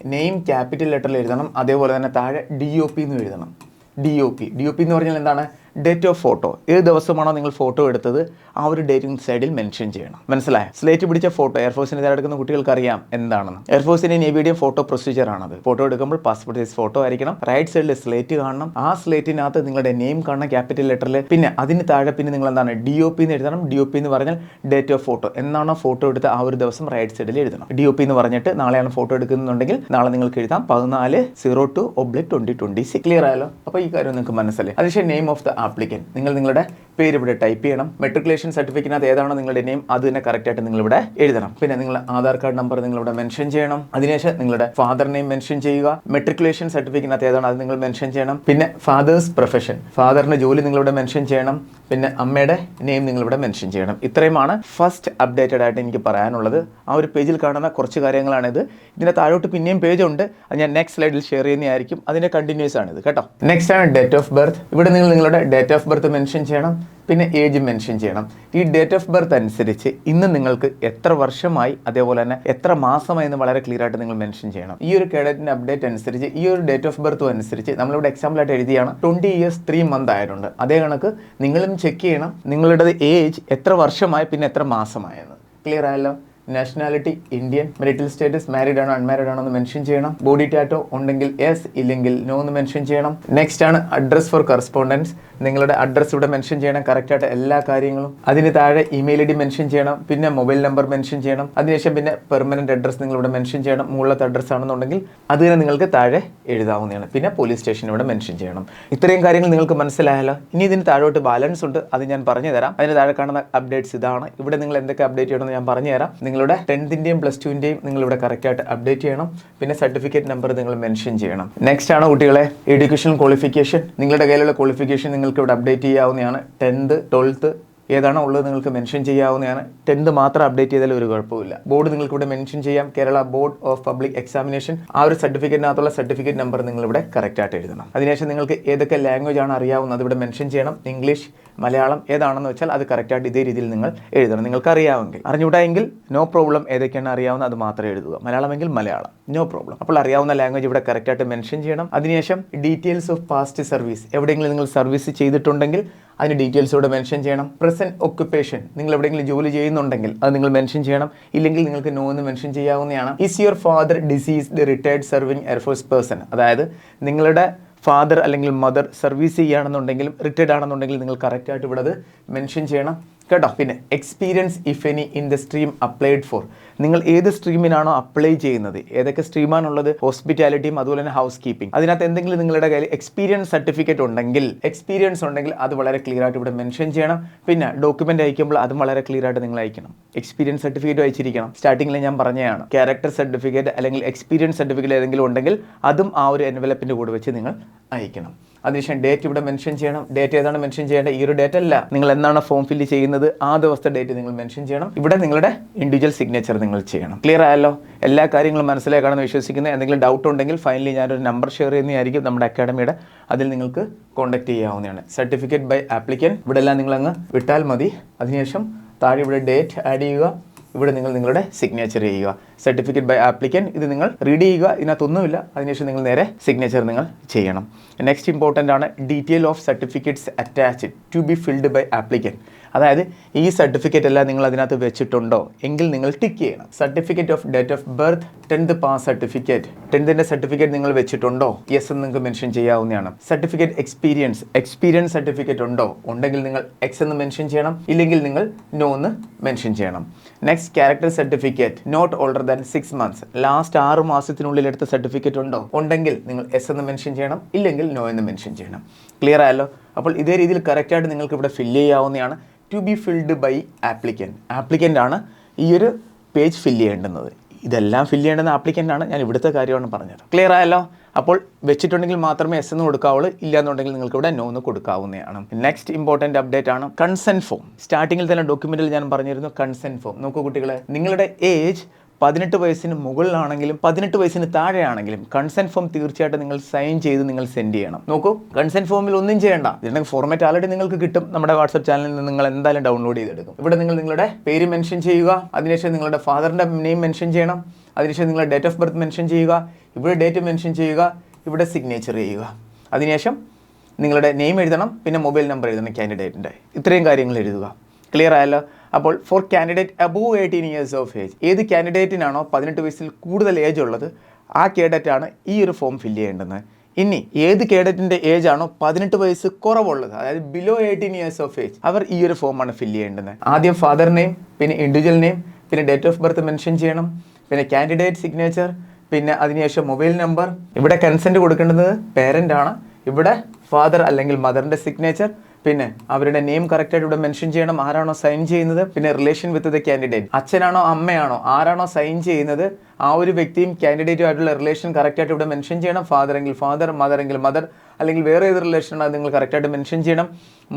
നെയിം ക്യാപിറ്റൽ ലെറ്ററിൽ എഴുതണം. അതേപോലെ തന്നെ താഴെ ഡി ഒ പി എന്ന് എഴുതണം. D O P D O P എന്ന് പറഞ്ഞാൽ എന്താണ്? ഡേറ്റ് ഓഫ് ഫോട്ടോ ഏത് ദിവസമാണോ നിങ്ങൾ ഫോട്ടോ എടുത്തത്? ആ ഒരു ഡേറ്റിംഗ് സൈഡിൽ മെൻഷൻ ചെയ്യണം. മനസ്സിലായോ? സ്ലേറ്റ് പിടിച്ച ഫോട്ടോ എയർഫോഴ്സിന് തിരഞ്ഞെടുക്കുന്ന കുട്ടികൾക്ക് അറിയാം എന്താണെന്ന്. എയർഫോഴ്സിന്റെ നേവിയുടെയും ഫോട്ടോ പ്രൊസീജിയർ ആണത് ഫോട്ടോ എടുക്കുമ്പോൾ പാസ്പോർട്ട് സൈസ് ഫോട്ടോ ആയിരിക്കണം. റൈറ്റ് സൈഡിൽ സ്ലേറ്റ് കാണണം. ആ സ്ലേറ്റിനകത്ത് നിങ്ങളുടെ നെയിം കാണണം ക്യാപിറ്റൽ ലെറ്ററിൽ പിന്നെ അതിന് താഴെ പിന്നെ നിങ്ങൾ എന്താണ് ഡി ഒ പി എന്ന് എഴുതണം. ഡി ഒ പി എന്ന് പറഞ്ഞാൽ ഡേറ്റ് ഓഫ് ഫോട്ടോ എന്നാണോ ഫോട്ടോ എടുത്ത ആ ഒരു ദിവസം റൈറ്റ് സൈഡിൽ എഴുതണം. ഡി ഒ പി എന്ന് പറഞ്ഞിട്ട് നാളെയാണ് ഫോട്ടോ എടുക്കുന്നുണ്ടെങ്കിൽ നാളെ നിങ്ങൾക്ക് എഴുതാം. പതിനാല് zero two oblique twenty twenty six clear ആയാലോ അപ്പോൾ ഈ കാര്യം നിങ്ങൾക്ക് മനസ്സിലായി. അതിനുശേഷം നെയിം ഓഫ് ദ ആപ്ലിക്കൻ നിങ്ങൾ നിങ്ങളുടെ പേര് ഇവിടെ ടൈപ്പ് ചെയ്യണം. മെട്രിക്കുലേഷൻ സർട്ടിഫിക്കറ്റിനകത്ത് ഏതാണോ നിങ്ങളുടെ നെയിം അത് തന്നെ കറക്റ്റ് ആയിട്ട് നിങ്ങൾ ഇവിടെ എഴുതണം. പിന്നെ നിങ്ങൾ ആധാർ കാർഡ് നമ്പർ നിങ്ങൾ ഇവിടെ മെൻഷൻ ചെയ്യണം. അതിനുശേഷം നിങ്ങളുടെ ഫാദർ നെയിം മെൻഷൻ ചെയ്യുക. മെട്രിക്കുലേഷൻ സർട്ടിഫിക്കറ്റിനകത്ത് ഏതാണോ അത് നിങ്ങൾ മെൻഷൻ ചെയ്യണം. പിന്നെ ഫാദേഴ്സ് പ്രൊഫഷൻ ഫാദറിന്റെ ജോലി നിങ്ങളിവിടെ മെൻഷൻ ചെയ്യണം. പിന്നെ അമ്മയുടെ നെയിം നിങ്ങളിവിടെ മെൻഷൻ ചെയ്യണം. ഇത്രയുമാണ് ഫസ്റ്റ് അപ്ഡേറ്റഡ് ആയിട്ട് എനിക്ക് പറയാനുള്ളത്. ആ ഒരു പേജിൽ കാണുന്ന കുറച്ച് കാര്യങ്ങളാണിത് ഇതിന്റെ താഴോട്ട് പിന്നെയും പേജ് ഉണ്ട്. അത് ഞാൻ നെക്സ്റ്റ് സ്ലൈഡിൽ ഷെയർ ചെയ്യുന്നതായിരിക്കും. അതിന്റെ കണ്ടിന്യൂസ് ആണിത് കേട്ടോ. നെക്സ്റ്റ് ആണ് ഡേറ്റ് ഓഫ് ബർത്ത് ഇവിടെ നിങ്ങൾ നിങ്ങളുടെ ഡേറ്റ് ഓഫ് ബർത്ത് മെൻഷൻ ചെയ്യണം. പിന്നെ ഏജ് മെൻഷൻ ചെയ്യണം. ഈ ഡേറ്റ് ഓഫ് ബർത്ത് അനുസരിച്ച് ഇന്ന് നിങ്ങൾക്ക് എത്ര വർഷമായി അതേപോലെ തന്നെ എത്ര മാസമായി എന്ന് വളരെ ക്ലിയർ ആയിട്ട് നിങ്ങൾ മെൻഷൻ ചെയ്യണം. ഈ ഒരു കേഡറ്റിന്റെ അപ്ഡേറ്റ് അനുസരിച്ച് ഈ ഒരു ഡേറ്റ് ഓഫ് ബർത്തും അനുസരിച്ച് നമ്മളിവിടെ എക്സാമ്പിൾ ആയിട്ട് എഴുതിയാണ്. ട്വന്റി ഇയേഴ്സ് ത്രീ മന്ത് ആയിട്ടുണ്ട്. അതേ കണക്ക് നിങ്ങളും ചെക്ക് ചെയ്യണം. നിങ്ങളുടെ ഏജ് എത്ര വർഷമായി പിന്നെ എത്ര മാസമായെന്ന്. ക്ലിയർ ആയല്ലോ? Nationality Indian marital status married ആണോ അൺമാരീഡ് ആണോ എന്ന് മെൻഷൻ ചെയ്യണം. ബോഡി ടാറ്റോ ഉണ്ടെങ്കിൽ യെസ് ഇല്ലെങ്കിൽ നോ എന്ന് മെൻഷൻ ചെയ്യണം. നെക്സ്റ്റ് ആണ് അഡ്രസ് ഫോർ കറസ്പോണ്ടൻസ് നിങ്ങളുടെ അഡ്രസ് ഇവിടെ മെൻഷൻ ചെയ്യണം. കറക്റ്റ് ആയിട്ട് എല്ലാ കാര്യങ്ങളും. അതിന് താഴെ ഇമെയിൽ ഐ ഡി മെൻഷൻ ചെയ്യണം. പിന്നെ മൊബൈൽ നമ്പർ മെൻഷൻ ചെയ്യണം. അതിനുശേഷം പിന്നെ പെർമനന്റ് അഡ്രസ് നിങ്ങൾ ഇവിടെ മെൻഷൻ ചെയ്യണം. മുകളിലത്തെ അഡ്രസ് ആണെന്നുണ്ടെങ്കിൽ അത് തന്നെ നിങ്ങൾക്ക് താഴെ എഴുതാവുന്നതാണ്. പിന്നെ പോലീസ് സ്റ്റേഷൻ ഇവിടെ മെൻഷൻ ചെയ്യണം. ഇത്രയും കാര്യങ്ങൾ നിങ്ങൾക്ക് മനസ്സിലായാലോ ഇനി ഇതിന് താഴോട്ട് ബാലൻസ് ഉണ്ട്. അത് ഞാൻ പറഞ്ഞു തരാം അതിന് താഴെ കാണുന്ന അപ്ഡേറ്റ്സ് ഇതാണ്. ഇവിടെ നിങ്ങൾ എന്തൊക്കെ അപ്ഡേറ്റ് ചെയ്യണമെന്ന് ഞാൻ പറഞ്ഞു തരാം നിങ്ങളുടെ ടെൻത്തിന്റെയും പ്ലസ് ടുവിന്റെയും നിങ്ങൾ ഇവിടെ കറക്റ്റായിട്ട് അപ്ഡേറ്റ് ചെയ്യണം. പിന്നെ സർട്ടിഫിക്കറ്റ് നമ്പർ നിങ്ങൾ മെൻഷൻ ചെയ്യണം. നെക്സ്റ്റ് ആണ് കുട്ടികളെ എഡ്യൂക്കേഷൻ ക്വാളിഫിക്കേഷൻ നിങ്ങളുടെ കയ്യിലുള്ള ക്വാളിഫിക്കേഷൻ നിങ്ങൾക്ക് ഇവിടെ അപ്ഡേറ്റ് ചെയ്യാവുന്നതാണ്. ടെൻത്ത് ട്വൽത്ത് ഏതാണോ ഉള്ളത് നിങ്ങൾക്ക് മെൻഷൻ ചെയ്യാവുന്നതാണ് ടെൻത്ത് മാത്രം അപ്ഡേറ്റ് ചെയ്താൽ ഒരു കുഴപ്പമില്ല ബോർഡ് നിങ്ങൾക്ക് ഇവിടെ മെൻഷൻ ചെയ്യാം. Kerala board of public examination ആ ഒരു സർട്ടിഫിക്കറ്റിനകത്തുള്ള സർട്ടിഫിക്കറ്റ് നമ്പർ നിങ്ങൾ ഇവിടെ കറക്റ്റ് ആയിട്ട് എഴുതണം. അതിനുശേഷം നിങ്ങൾക്ക് ഏതൊക്കെ ലാംഗ്വേജ് ആണ് അറിയാവുന്നത് ഇവിടെ മെൻഷൻ ചെയ്യണം. ഇംഗ്ലീഷ് മലയാളം ഏതാണെന്ന് വെച്ചാൽ അത് കറക്റ്റായിട്ട് ഇതേ രീതിയിൽ നിങ്ങൾ എഴുതണം. നിങ്ങൾക്ക് അറിയാമെങ്കിൽ അറിഞ്ഞുകൂടായെങ്കിൽ നോ പ്രോബ്ലം ഏതൊക്കെയാണ് അറിയാവുന്ന അത് മാത്രമേ എഴുതുക. മലയാളമെങ്കിൽ മലയാളം. നോ പ്രോബ്ലം അപ്പോൾ അറിയാവുന്ന ലാംഗ്വേജ് ഇവിടെ കറക്റ്റായിട്ട് മെൻഷൻ ചെയ്യണം. അതിനുശേഷം ഡീറ്റെയിൽസ് ഓഫ് പാസ്റ്റ് സർവീസ് എവിടെയെങ്കിലും നിങ്ങൾ സർവീസ് ചെയ്തിട്ടുണ്ടെങ്കിൽ അതിന് ഡീറ്റെയിൽസ് ഇവിടെ മെൻഷൻ ചെയ്യണം. പ്രസന്റ് ഒക്യുപ്പേഷൻ നിങ്ങൾ എവിടെയെങ്കിലും ജോലി ചെയ്യുന്നുണ്ടെങ്കിൽ അത് നിങ്ങൾ മെൻഷൻ ചെയ്യണം. ഇല്ലെങ്കിൽ നിങ്ങൾക്ക് നോ എന്ന് മെൻഷൻ ചെയ്യാവുന്നതാണ്. Is your father deceased retired serving air force person അതായത് നിങ്ങളുടെ ഫാദർ അല്ലെങ്കിൽ മദർ സർവീസ് ചെയ്യുകയാണെന്നുണ്ടെങ്കിലും റിട്ടയർഡ് ആണെന്നുണ്ടെങ്കിൽ നിങ്ങൾ കറക്റ്റായിട്ട് ഇവിടെ അത് മെൻഷൻ ചെയ്യണം. കേട്ടോ. പിന്നെ experience if any in the stream applied for നിങ്ങൾ ഏത് സ്ട്രീമിനാണോ അപ്ലൈ ചെയ്യുന്നത്? ഏതൊക്കെ സ്ട്രീമാണുള്ളത് ഹോസ്പിറ്റാലിറ്റിയും അതുപോലെ തന്നെ ഹൗസ് കീപ്പിംഗ് അതിനകത്ത് എന്തെങ്കിലും നിങ്ങളുടെ കയ്യിൽ എക്സ്പീരിയൻസ് സർട്ടിഫിക്കറ്റ് ഉണ്ടെങ്കിൽ എക്സ്പീരിയൻസ് ഉണ്ടെങ്കിൽ അത് വളരെ ക്ലിയർ ആയിട്ട് ഇവിടെ മെൻഷൻ ചെയ്യണം. പിന്നെ ഡോക്യുമെന്റ് അയക്കുമ്പോൾ അതും വളരെ ക്ലിയർ ആയിട്ട് നിങ്ങൾ അയക്കണം. എക്സ്പീരിയൻസ് സർട്ടിഫിക്കറ്റ് അയച്ചിരിക്കണം. സ്റ്റാർട്ടിങ്ങിൽ ഞാൻ പറഞ്ഞതാണ്. ക്യാരക്ടർ സർട്ടിഫിക്കറ്റ് അല്ലെങ്കിൽ എക്സ്പീരിയൻസ് സർട്ടിഫിക്കറ്റ് ഏതെങ്കിലും ഉണ്ടെങ്കിൽ അതും ആ ഒരു എൻവലപ്പിന്റെ കൂടെ വെച്ച് നിങ്ങൾ അയക്കണം. അതിനുശേഷം ഡേറ്റ് ഇവിടെ മെൻഷൻ ചെയ്യണം. ഡേറ്റ് ഏതാണ് മെൻഷൻ ചെയ്യേണ്ടത്? ഈ ഒരു ഡേറ്റ് അല്ല. നിങ്ങൾ എന്നാണ് ഫോം ഫില്ല് ചെയ്യുന്നത്? ആ ദിവസത്തെ ഡേറ്റ് നിങ്ങൾ മെൻഷൻ ചെയ്യണം. ഇവിടെ നിങ്ങളുടെ ഇൻഡിവിജ്വൽ സിഗ്നേച്ചർ നിങ്ങൾ ചെയ്യണം. ക്ലിയർ ആയല്ലോ? എല്ലാ കാര്യങ്ങളും മനസ്സിലാക്കാണെന്ന് വിശ്വസിക്കുന്നത് എന്തെങ്കിലും ഡൗട്ട് ഉണ്ടെങ്കിൽ ഫൈനലി ഞാനൊരു നമ്പർ ഷെയർ ചെയ്യുന്നതായിരിക്കും നമ്മുടെ അക്കാഡമിയുടെ അതിൽ നിങ്ങൾക്ക് കോൺടാക്ട് ചെയ്യാവുന്നതാണ്. സർട്ടിഫിക്കറ്റ് ബൈ ആപ്ലിക്കൻ ഇവിടെ എല്ലാം നിങ്ങൾ അങ്ങ് വിട്ടാൽ മതി. അതിനുശേഷം താഴെ ഇവിടെ ഡേറ്റ് ആഡ് ചെയ്യുക. ഇവിടെ നിങ്ങൾ നിങ്ങളുടെ സിഗ്നേച്ചർ ചെയ്യുക. സർട്ടിഫിക്കറ്റ് ബൈ ആപ്ലിക്കൻ ഇത് നിങ്ങൾ റീഡ് ചെയ്യുക. ഇതിനകത്തൊന്നുമില്ല. അതിനുശേഷം നിങ്ങൾ നേരെ സിഗ്നേച്ചർ നിങ്ങൾ ചെയ്യണം. നെക്സ്റ്റ് ഇമ്പോർട്ടന്റ് ആണ് detail of certificates attached to be filled by applicant അതായത് ഈ സർട്ടിഫിക്കറ്റ് എല്ലാം നിങ്ങൾ അതിനകത്ത് വെച്ചിട്ടുണ്ടോ? എങ്കിൽ നിങ്ങൾ ടിക്ക് ചെയ്യണം. Certificate of date of birth tenth pass certificate ടെൻത്തിന്റെ certificate നിങ്ങൾ വെച്ചിട്ടുണ്ടോ? യെസ് എന്ന് നിങ്ങൾക്ക് മെൻഷൻ ചെയ്യാവുന്നതാണ്. സർട്ടിഫിക്കറ്റ് എക്സ്പീരിയൻസ് എക്സ്പീരിയൻസ് സർട്ടിഫിക്കറ്റ് ഉണ്ടോ? ഉണ്ടെങ്കിൽ നിങ്ങൾ എക്സ് എന്ന് മെൻഷൻ ചെയ്യണം. ഇല്ലെങ്കിൽ നിങ്ങൾ നോ എന്ന് മെൻഷൻ ചെയ്യണം. Next character certificate not older than six months last ആറ് മാസത്തിനുള്ളിൽ എടുത്ത സർട്ടിഫിക്കറ്റ് ഉണ്ടോ? ഉണ്ടെങ്കിൽ നിങ്ങൾ എസ് എന്ന് മെൻഷൻ ചെയ്യണം. ഇല്ലെങ്കിൽ നോ എന്ന് മെൻഷൻ ചെയ്യണം. ക്ലിയർ ആയല്ലോ? അപ്പോൾ ഇതേ രീതിയിൽ കറക്റ്റായിട്ട് നിങ്ങൾക്ക് ഇവിടെ ഫില്ല് ചെയ്യാവുന്നതാണ് to be filled by applicant applicant ആണ് ഈ ഒരു പേജ് ഫില്ല് ചെയ്യേണ്ടുന്നത്. ഇതെല്ലാം ഫില്ല് ചെയ്യേണ്ടുന്ന ആപ്ലിക്കന്റ് ആണ്. ഞാൻ ഇവിടുത്തെ കാര്യമാണ് പറഞ്ഞത്. ക്ലിയർ ആയല്ലോ? അപ്പോൾ വെച്ചിട്ടുണ്ടെങ്കിൽ മാത്രമേ എസ് എന്ന് കൊടുക്കാവുള്ളൂ. ഇല്ലാന്നുണ്ടെങ്കിൽ നിങ്ങൾക്ക് ഇവിടെ നോ എന്ന് കൊടുക്കാവുന്നതാണ്. നെക്സ്റ്റ് ഇമ്പോർട്ടന്റ് അപ്ഡേറ്റ് ആണ് കൺസെന്റ് ഫോം സ്റ്റാർട്ടിങ്ങിൽ തന്നെ ഡോക്യുമെന്റിൽ ഞാൻ പറഞ്ഞിരുന്നു കൺസെന്റ് ഫോം നോക്കൂ കുട്ടികളെ നിങ്ങളുടെ ഏജ് പതിനെട്ട് വയസ്സിന് മുകളിലാണെങ്കിലും പതിനെട്ട് വയസ്സിന് താഴെയാണെങ്കിലും കൺസെന്റ് ഫോം തീർച്ചയായിട്ടും നിങ്ങൾ സൈൻ ചെയ്ത് നിങ്ങൾ സെൻഡ് ചെയ്യണം. നോക്കൂ കൺസെന്റ് ഫോമിൽ ഒന്നും ചെയ്യേണ്ട. ഇതിന്റെ ഫോർമാറ്റ് ആൾറെഡി നിങ്ങൾക്ക് കിട്ടും. നമ്മുടെ വാട്സപ്പ് ചാനലിൽ നിന്ന് നിങ്ങൾ എന്തായാലും ഡൗൺലോഡ് ചെയ്തെടുക്കും. ഇവിടെ നിങ്ങൾ നിങ്ങളുടെ പേര് മെൻഷൻ ചെയ്യുക അതിനുശേഷം നിങ്ങളുടെ ഫാദറിന്റെ നെയിം മെൻഷൻ ചെയ്യണം അതിനുശേഷം നിങ്ങളുടെ ഡേറ്റ് ഓഫ് ബർത്ത് മെൻഷൻ ചെയ്യുക ഇവിടെ ഡേറ്റ് മെൻഷൻ ചെയ്യുക ഇവിടെ സിഗ്നേച്ചർ ചെയ്യുക. അതിനുശേഷം നിങ്ങളുടെ നെയിം എഴുതണം പിന്നെ മൊബൈൽ നമ്പർ എഴുതണം കാൻഡിഡേറ്റിന്റെ ഇത്രയും കാര്യങ്ങൾ എഴുതുക. ക്ലിയർ ആയല്ലോ? അപ്പോൾ for candidate above eighteen years of age ഏത് കാൻഡിഡേറ്റിനാണോ പതിനെട്ട് വയസ്സിൽ കൂടുതൽ ഏജ് ഉള്ളത് ആ കേഡറ്റാണ് ഈ ഒരു ഫോം ഫില്ല് ചെയ്യേണ്ടത് ഇനി ഏത് കേഡറ്റിന്റെ ഏജ് ആണോ പതിനെട്ട് വയസ്സ് കുറവുള്ളത് അതായത് below eighteen years of age അവർ ഈ ഒരു ഫോമാണ് ഫില്ല് ചെയ്യേണ്ടത് ആദ്യം ഫാദർ നെയിം പിന്നെ ഇൻഡിവിജ്വൽ നെയിം പിന്നെ ഡേറ്റ് ഓഫ് ബർത്ത് മെൻഷൻ ചെയ്യണം പിന്നെ കാൻഡിഡേറ്റ് സിഗ്നേച്ചർ പിന്നെ അതിനുശേഷം മൊബൈൽ നമ്പർ ഇവിടെ കൺസെന്റ് കൊടുക്കേണ്ടത് പേരന്റ് ആണ്. ഇവിടെ ഫാദർ അല്ലെങ്കിൽ മദറിന്റെ സിഗ്നേച്ചർ പിന്നെ അവരുടെ നെയിം കറക്റ്റായിട്ട് ഇവിടെ മെൻഷൻ ചെയ്യണം. ആരാണോ സൈൻ ചെയ്യുന്നത്? പിന്നെ റിലേഷൻ വിത്ത് ദ കാൻഡിഡേറ്റ് അച്ഛനാണോ അമ്മയാണോ? ആരാണോ സൈൻ ചെയ്യുന്നത്? ആ ഒരു വ്യക്തിയും കാൻഡിഡേറ്റും ആയിട്ടുള്ള റിലേഷൻ കറക്റ്റായിട്ട് ഇവിടെ മെൻഷൻ ചെയ്യണം. ഫാദർ എങ്കിൽ ഫാദർ മദർ എങ്കിൽ മദർ അല്ലെങ്കിൽ വേറെ ഏത് റിലേഷൻ അത് നിങ്ങൾ കറക്റ്റായിട്ട് മെൻഷൻ ചെയ്യണം.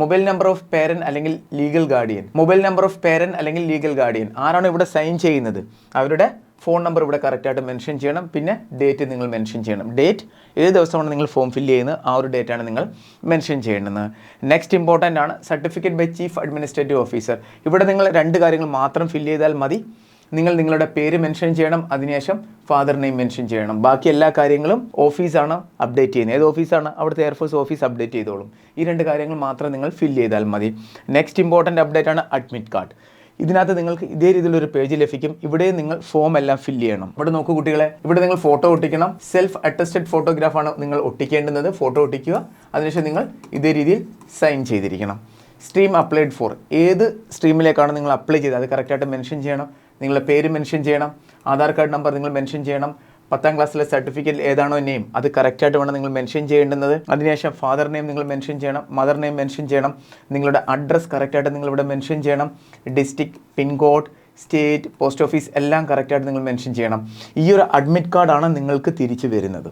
മൊബൈൽ നമ്പർ ഓഫ് പേരൻ അല്ലെങ്കിൽ legal guardian mobile number of parent അല്ലെങ്കിൽ ലീഗൽ ഗാർഡിയൻ ആരാണോ ഇവിടെ സൈൻ ചെയ്യുന്നത്? അവരുടെ ഫോൺ നമ്പർ ഇവിടെ കറക്റ്റായിട്ട് മെൻഷൻ ചെയ്യണം. പിന്നെ ഡേറ്റ് നിങ്ങൾ മെൻഷൻ ചെയ്യണം. ഡേറ്റ് ഏത് ദിവസമാണ് നിങ്ങൾ ഫോം ഫില്ല് ചെയ്യുന്നത്? ആ ഒരു ഡേറ്റാണ് നിങ്ങൾ മെൻഷൻ ചെയ്യേണ്ടത്. നെക്സ്റ്റ് ഇമ്പോർട്ടന്റ് ആണ് certificate by chief administrative officer ഇവിടെ നിങ്ങൾ രണ്ട് കാര്യങ്ങൾ മാത്രം ഫില്ല് ചെയ്താൽ മതി. നിങ്ങൾ നിങ്ങളുടെ പേര് മെൻഷൻ ചെയ്യണം. അതിനുശേഷം ഫാദർ നെയിം മെൻഷൻ ചെയ്യണം. ബാക്കി എല്ലാ കാര്യങ്ങളും ഓഫീസാണ് അപ്ഡേറ്റ് ചെയ്യുന്നത്. ഏത് ഓഫീസാണ് അവിടുത്തെ എയർഫോഴ്സ് ഓഫീസ് അപ്ഡേറ്റ് ചെയ്തോളും. ഈ രണ്ട് കാര്യങ്ങൾ മാത്രം നിങ്ങൾ ഫില്ല് ചെയ്താൽ മതി. നെക്സ്റ്റ് ഇമ്പോർട്ടന്റ് അപ്ഡേറ്റ് ആണ് അഡ്മിറ്റ് കാർഡ് ഇതിനകത്ത് നിങ്ങൾക്ക് ഇതേ രീതിയിലൊരു പേജ് ലഭിക്കും. ഇവിടെ നിങ്ങൾ ഫോം എല്ലാം ഫില്ല് ചെയ്യണം. ഇവിടെ നോക്കൂ കുട്ടികളെ. ഇവിടെ നിങ്ങൾ ഫോട്ടോ ഒട്ടിക്കണം. സെൽഫ് അറ്റസ്റ്റഡ് ഫോട്ടോഗ്രാഫാണ് നിങ്ങൾ ഒട്ടിക്കേണ്ടുന്നത്. ഫോട്ടോ ഒട്ടിക്കുക. അതിനുശേഷം നിങ്ങൾ ഇതേ രീതിയിൽ സൈൻ ചെയ്തിരിക്കണം. സ്ട്രീം അപ്ലൈഡ് ഫോർ ഏത് സ്ട്രീമിലേക്കാണ് നിങ്ങൾ അപ്ലൈ ചെയ്തത്? അത് കറക്റ്റായിട്ട് മെൻഷൻ ചെയ്യണം. നിങ്ങളുടെ പേര് മെൻഷൻ ചെയ്യണം. ആധാർ കാർഡ് നമ്പർ നിങ്ങൾ മെൻഷൻ ചെയ്യണം. പത്താം ക്ലാസ്സിലെ സർട്ടിഫിക്കറ്റ് ഏതാണോ നെയിം അത് കറക്റ്റായിട്ട് വേണം നിങ്ങൾ മെൻഷൻ ചെയ്യേണ്ടുന്നത്. അതിനുശേഷം ഫാദർ നെയിം നിങ്ങൾ മെൻഷൻ ചെയ്യണം മദർ നെയിം മെൻഷൻ ചെയ്യണം നിങ്ങളുടെ അഡ്രസ്സ് കറക്റ്റായിട്ട് നിങ്ങൾ ഇവിടെ മെൻഷൻ ചെയ്യണം district pin code state post office എല്ലാം കറക്റ്റായിട്ട് നിങ്ങൾ മെൻഷൻ ചെയ്യണം. ഈ ഒരു അഡ്മിറ്റ് കാർഡാണ് നിങ്ങൾക്ക് തിരിച്ചു വരുന്നത്.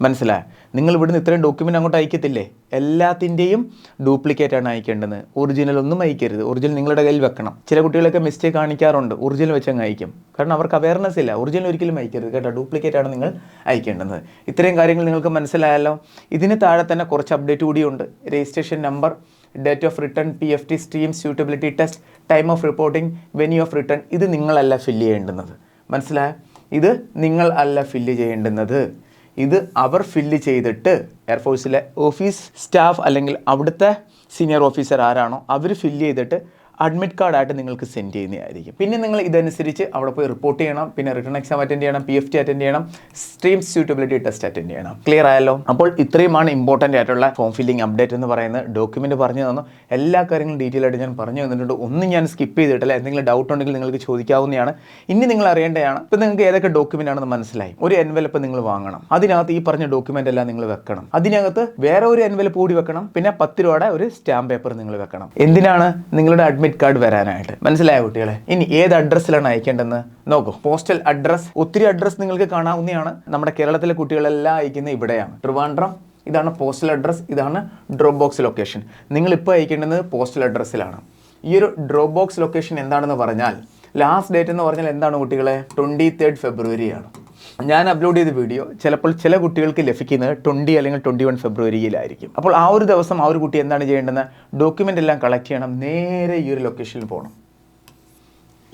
മനസ്സിലായ? നിങ്ങൾ ഇവിടുന്ന് ഇത്രയും ഡോക്യുമെന്റ് അങ്ങോട്ട് അയക്കത്തില്ലേ? എല്ലാത്തിന്റെയും ഡ്യൂപ്ലിക്കേറ്റ് ആണ് അയക്കേണ്ടത്. ഒറിജിനൽ ഒന്നും അയക്കരുത്. ഒറിജിനൽ നിങ്ങളുടെ കയ്യിൽ വെക്കണം. ചില കുട്ടികളൊക്കെ മിസ്റ്റേക്ക് കാണിക്കാറുണ്ട്. ഒറിജിനൽ വെച്ച് അങ്ങ് അയക്കും. കാരണം അവർക്ക് അവയർനെസ് ഇല്ല. ഒറിജിനൽ ഒരിക്കലും അയക്കരുത് കേട്ടോ. ഡ്യൂപ്ലിക്കേറ്റ് ആണ് നിങ്ങൾ അയക്കേണ്ടത്. ഇത്രയും കാര്യങ്ങൾ നിങ്ങൾക്ക് മനസ്സിലായല്ലോ. ഇതിന് താഴെ തന്നെ കുറച്ച് അപ്ഡേറ്റ് കൂടിയുണ്ട് registration number date of return P F T stream suitability test time of reporting venue of return ഇത് നിങ്ങളല്ല ഫില്ല് ചെയ്യേണ്ടുന്നത്. മനസ്സിലായ? ഇത് നിങ്ങൾ അല്ല ഫില്ല് ചെയ്യേണ്ടുന്നത്. ഇത് അവർ ഫില്ല് ചെയ്തിട്ട് എയർഫോഴ്സിലെ ഓഫീസ് സ്റ്റാഫ് അല്ലെങ്കിൽ അവിടുത്തെ സീനിയർ ഓഫീസർ ആരാണോ അവർ ഫില്ല് ചെയ്തിട്ട് അഡ്മിറ്റ് കാർഡായിട്ട് നിങ്ങൾക്ക് സെൻഡ് ചെയ്യുന്നതായിരിക്കും. പിന്നെ നിങ്ങൾ ഇതനുസരിച്ച് അവിടെ പോയി റിപ്പോർട്ട് ചെയ്യണം. പിന്നെ റിട്ടേൺ എക്സാം അറ്റൻഡ് ചെയ്യണം പി എഫ് ടി അറ്റൻഡ് ചെയ്യണം സ്ട്രീം സ്യൂട്ടബിലിറ്റി ടെസ്റ്റ് അറ്റൻഡ് ചെയ്യണം. ക്ലിയർ ആയല്ലോ? അപ്പോൾ ഇത്രയുമാണ് ഇമ്പോർട്ടന്റ് ആയിട്ടുള്ള ഫോം ഫില്ലിംഗ് അപ്ഡേറ്റ് എന്ന് പറയുന്നത്. ഡോക്യുമെന്റ് പറഞ്ഞു തന്നു. എല്ലാ കാര്യങ്ങളും ഡീറ്റെയിൽ ആയിട്ട് ഞാൻ പറഞ്ഞു തന്നിട്ടുണ്ട്. ഒന്നും ഞാൻ സ്കിപ്പ് ചെയ്തിട്ടില്ല. എന്തെങ്കിലും ഡൗട്ട് ഉണ്ടെങ്കിൽ നിങ്ങൾക്ക് ചോദിക്കാവുന്നതാണ്. ഇനി നിങ്ങൾ അറിയേണ്ടതാണ്. ഇപ്പം നിങ്ങൾക്ക് ഏതൊക്കെ ഡോക്യുമെന്റ് ആണെന്ന് മനസ്സിലായി. ഒരു എൻവലപ്പ് നിങ്ങൾ വാങ്ങണം. അതിനകത്ത് ഈ പറഞ്ഞ ഡോക്യുമെന്റ് എല്ലാം നിങ്ങൾ വെക്കണം. അതിനകത്ത് വേറെ ഒരു എൻവലപ്പ് കൂടി വെക്കണം. പിന്നെ പത്ത് രൂപയുടെ ഒരു സ്റ്റാമ്പ് പേപ്പർ നിങ്ങൾ വെക്കണം. എന്തിനാണ് നിങ്ങളുടെ അഡ്മിറ്റ് കാർഡ് വരാനായിട്ട്. മനസ്സിലായ കുട്ടികളെ? ഇനി ഏത് അഡ്രസ്സിലാണ് അയക്കേണ്ടതെന്ന്? നോക്കൂ പോസ്റ്റൽ അഡ്രസ് ഒത്തിരി അഡ്രസ്സ് നിങ്ങൾക്ക് കാണാവുന്നതാണ്. നമ്മുടെ കേരളത്തിലെ കുട്ടികളെല്ലാം അയക്കുന്നത് ഇവിടെയാണ്. ട്രിവാൻഡ്രം ഇതാണ് പോസ്റ്റൽ അഡ്രസ്സ് ഇതാണ് ഡ്രോപ്പ് ബോക്സ് ലൊക്കേഷൻ നിങ്ങൾ ഇപ്പോൾ അയക്കേണ്ടത് പോസ്റ്റൽ അഡ്രസ്സിലാണ് ഈ ഒരു ഡ്രോപ്പ് ബോക്സ് ലൊക്കേഷൻ എന്താണെന്ന് പറഞ്ഞാൽ ലാസ്റ്റ് ഡേറ്റ് എന്ന് പറഞ്ഞാൽ എന്താണ് കുട്ടികളെ? ട്വന്റി തേർഡ് ഫെബ്രുവരിയാണ് ഞാൻ അപ്ലോഡ് ചെയ്ത വീഡിയോ ചിലപ്പോൾ ചില കുട്ടികൾക്ക് ലഭിക്കുന്നത് ട്വന്റി അല്ലെങ്കിൽ ട്വന്റി വൺ ഫെബ്രുവരിയിലായിരിക്കും. അപ്പോൾ ആ ഒരു ദിവസം ആ ഒരു കുട്ടി എന്താണ് ചെയ്യേണ്ടത്? ഡോക്യുമെന്റ് എല്ലാം കളക്ട് ചെയ്യണം. നേരെ ഈ ഒരു ലൊക്കേഷനിൽ പോകണം